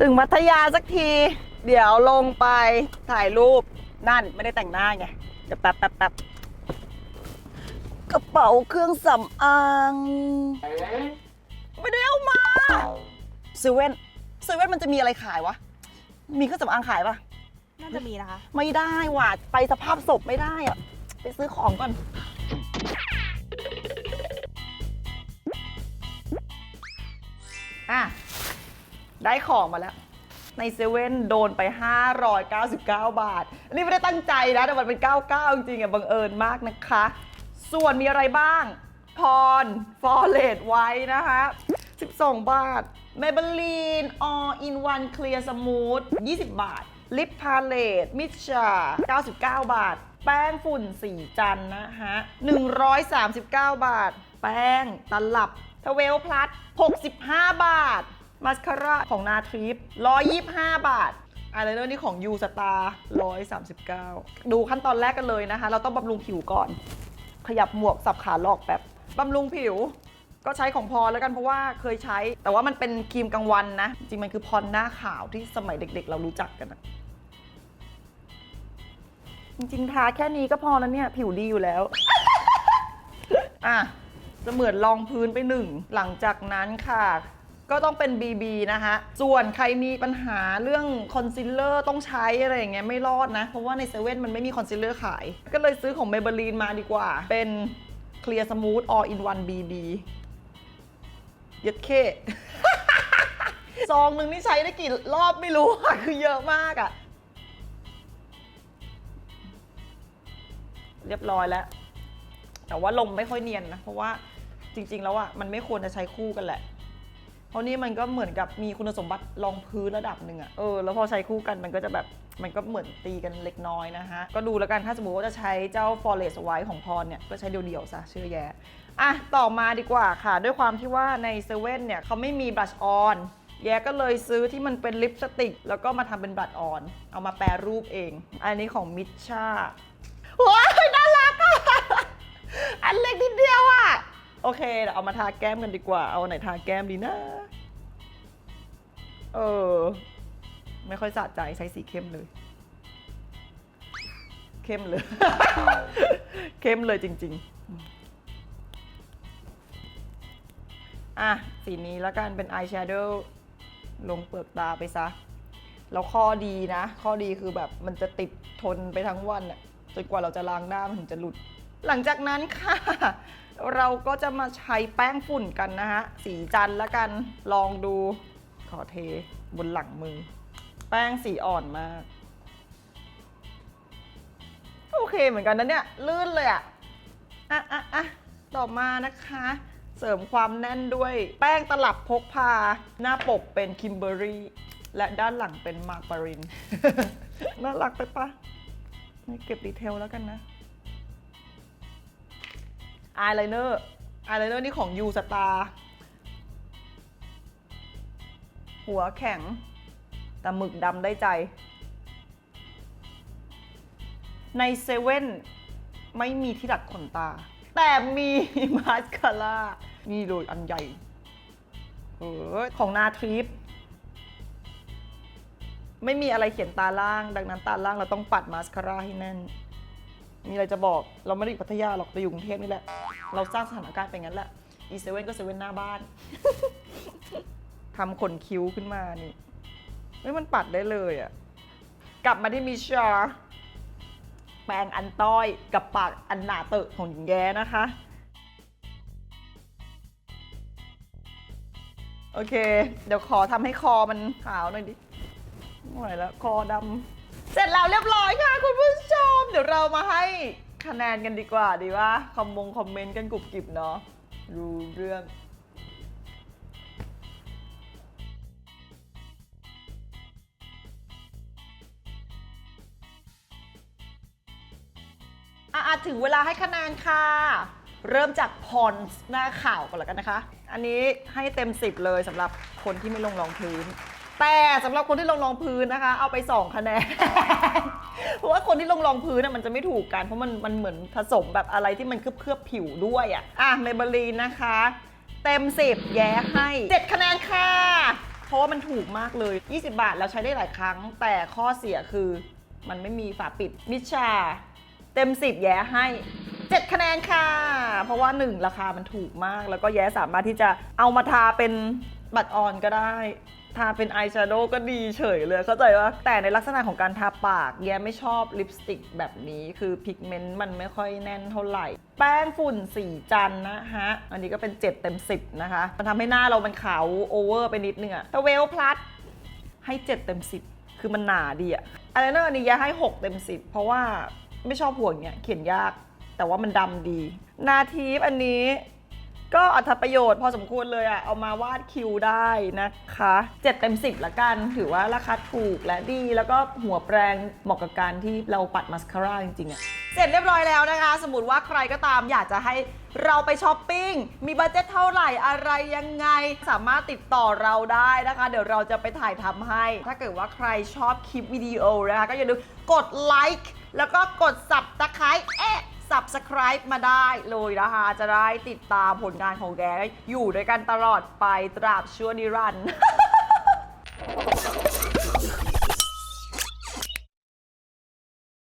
ถึงพัทยาสักที เดี๋ยวลงไปถ่ายรูปนั่นไม่ได้แต่งหน้าไงเดี๋ยวแป๊บแป๊บแป๊บกระเป๋าเครื่องสำอางไม่ได้เอามาเซเว่นเซเว่นมันจะมีอะไรขายวะ มีเครื่องสำอางขายปะน่าจะมีนะคะ ไม่ได้ว่ะไปสภาพศพไม่ได้อะไปซื้อของก่อน อะ ได้ของมาแล้ว ในเซเว่นโดนไป 599 บาท อันนี้ไม่ได้ตั้งใจนะ แต่มันเป็น 99 จริงๆอะบังเอิญมากนะคะ ส่วนมีอะไรบ้าง พรฟอร์เรดไว้นะคะ 12 บาท Maybelline All in One Clear Smooth 20 บาท ลิปพาเลตมิชชา99 บาท แป้งฝุ่นสีจันทร์นะฮะ 139 บาท แป้งตลับทเวลพลัส65 บาท มาสคาร่าของนาทริป125 บาทอายไลเนอร์นี่ของยูสตาร์139 ดูขั้นตอนแรกกันเลยนะคะ เราต้องบำรุงผิวก่อน ขยับหมวกสับขาหลอกแบบบำรุงผิว ก็ใช้ของพรแล้วกันเพราะว่าเคยใช้ แต่ว่ามันเป็นครีมกลางวันนะ จริงมันคือพรหน้าขาวที่สมัยเด็กๆ เรารู้จักกันอะจริงๆ ทาแค่นี้ก็พอแล้วเนี่ย ผิวดีอยู่แล้ว อะจะเหมือนรองพื้นไปหนึ่ง หลังจากนั้นค่ะ ก็ต้องเป็น BB นะคะ ส่วนใครมีปัญหาเรื่องคอนซีลเลอร์ต้องใช้อะไรอย่างเงี้ยไม่รอดนะ เพราะว่าในเซเว่นมันไม่มีคอนซีลเลอร์ขาย ก็เลยซื้อของ Maybelline มาดีกว่า เป็น Clear Smooth All in One BB ย็ดเคซองหนึ่งนี่ใช้ได้กี่รอบไม่รู้อะคือเยอะมากอะเรียบร้อยแล้ว แต่ว่าลมไม่ค่อยเนียนนะ เพราะว่าจริง ๆ แล้วอะมันไม่ควรจะใช้คู่กันแหละ เพราะนี่มันก็เหมือนกับมีคุณสมบัติรองพื้นระดับหนึ่งอะเออแล้วพอใช้คู่กันมันก็จะแบบมันก็เหมือนตีกันเล็กน้อยนะฮะ ก็ดูแล้วกันถ้าสมมติว่าจะใช้เจ้า Forest White ของพรเนี่ย ก็ใช้เดี่ยวๆซะเชื่อแย่อะ ต่อมาดีกว่าค่ะ ด้วยความที่ว่าในเซเว่นเนี่ยเขาไม่มีบลัชออนแย่ก็เลยซื้อที่มันเป็นลิปสติก แล้วก็มาทำเป็นบลัชออน เอามาแปรรูปเอง อันนี้ของมิชชาว้ายน่ารักอะอันเล็กนิดเดียวอะ โอเคเดี๋ยวเอามาทาแก้มกันดีกว่า เอาไหนทาแก้มดีนะ เออ ไม่ค่อยสะใจใช้สีเข้มเลย เข้มเลย เข้มเลยจริง ๆ อะ สีนี้แล้วกันเป็นอายแชโดว์ลงเปลือกตาไปซะ แล้วข้อดีนะ ข้อดีคือแบบมันจะติดทนไปทั้งวันอะจนกว่าเราจะล้างหน้ามันถึงจะหลุด หลังจากนั้นค่ะ เราก็จะมาใช้แป้งฝุ่นกันนะฮะ สีจันแล้วกันลองดูขอเทบนหลังมือ แป้งสีอ่อนมาก โอเคเหมือนกันนะเนี่ย ลื่นเลยอะอะอะอะต่อมานะคะ เสริมความแน่นด้วย แป้งตลับพกพา หน้าปกเป็นคิมเบอรี่และด้านหลังเป็นมาร์การิน น่ารักไปปะนี่เก็บดีเทลแล้วกันนะ อายไลเนอร์อายไลเนอร์นี่ของยูสตาร์หัวแข็ง แต่หมึกดำได้ใจ ในเซเว่นไม่มีที่ดัดขนตา แต่มีมาสคาร่านี่เลยอันใหญ่เออของนาทริปไม่มีอะไรเขียนตาล่าง ดังนั้นตาล่างเราต้องปัดมาสคาร่าให้แน่น มีอะไรจะบอกเราไม่ได้อยู่พัทยาหรอกเราอยู่กรุงเทพนี่แหละ เราสร้างสถานการณ์ไปงั้นแหละอีเซเว่นก็เซเว่นหน้าบ้าน ทำขนคิ้วขึ้นมานี่ไม่มันปัดได้เลยอะกลับมาที่มิชาแปรงอันต้อยกับปากอันหนาเตอะของหญิงแย้นะคะ โอเค เดี๋ยวขอทำให้คอมันขาวหน่อยดิไม่ไหวแล้วคอดำเสร็จแล้วเรียบร้อยค่ะคุณผู้ เรามาให้คะแนนกันดีกว่าดีว่าคอมมงคอมเมนต์กันกรุบกริบเนาะรู้เรื่อง อะอะถึงเวลาให้คะแนนค่ะ เริ่มจากพรหน้าข่าวก่อนล้วกันนะคะ อันนี้ให้เต็ม 10 เลยสำหรับคนที่ไม่ลงรองพื้น แต่สำหรับคนที่ลงรองพื้นนะคะ เอาไป 2 คะแนน เพราะว่าคนที่ลงรองพื้นน่ะมันจะไม่ถูกกัน เพราะมันมันเหมือนผสมแบบอะไรที่มันเคลือบเคลือบๆผิวด้วยอะอะเมเบลีนนะคะ เต็ม 10 แย้ให้ 7 คะแนนค่ะ เพราะว่ามันถูกมากเลย 20 บาทแล้วใช้ได้หลายครั้ง แต่ข้อเสียคือมันไม่มีฝาปิดมิชา เต็ม 10 แย้ให้7คะแนนค่ะ เพราะว่า 1 ราคามันถูกมาก แล้วก็แย้สามารถที่จะเอามาทาเป็นบัตรออนก็ได้ ทาเป็นอายแชโดว์ก็ดีเฉยเลยเข้าใจว่าแต่ในลักษณะของการทาปากแย้ไม่ชอบลิปสติกแบบนี้คือพิกเมนต์มันไม่ค่อยแน่นเท่าไหร่ แป้งฝุ่นสีจันนะฮะ อันนี้ก็เป็น 7 เต็ม 10 นะคะ มันทำให้หน้าเรามันขาวโอเวอร์ไปนิดนึงอะแต่เวลพลัสให้ 7 เต็ม 10 คือมันหนาดีอะอะไรเนอร์อันนี้แย้ให้ 6 เต็ม 10 เพราะว่าไม่ชอบหัวงเงี้ยเขียนยากแต่ว่ามันดำดี นาทีฟอันนี้ ก็อัตประโยชน์พอสมควรเลยอะเอามาวาดคิวได้นะคะ 7 เต็ม 10ละกัน ถือว่าราคาถูกและดี แล้วก็หัวแปรงเหมาะกับการที่เราปัดมัสคาร่าจริงๆอะเสร็จเรียบร้อยแล้วนะคะ สมมติว่าใครก็ตามอยากจะให้เราไปช้อปปิ้ง มีบัตเจ็ตเท่าไหร่อะไรยังไง สามารถติดต่อเราได้นะคะ เดี๋ยวเราจะไปถ่ายทำให้ ถ้าเกิดว่าใครชอบคลิปวิดีโอนะคะ ก็อย่าลืมกดไลค์แล้วก็กดสับตะไคร้เอ๊ะ subscribe มาได้เลยนะคะ จะได้ติดตามผลงานของแกอยู่ด้วยกันตลอดไปตราบชั่วนิรันดร์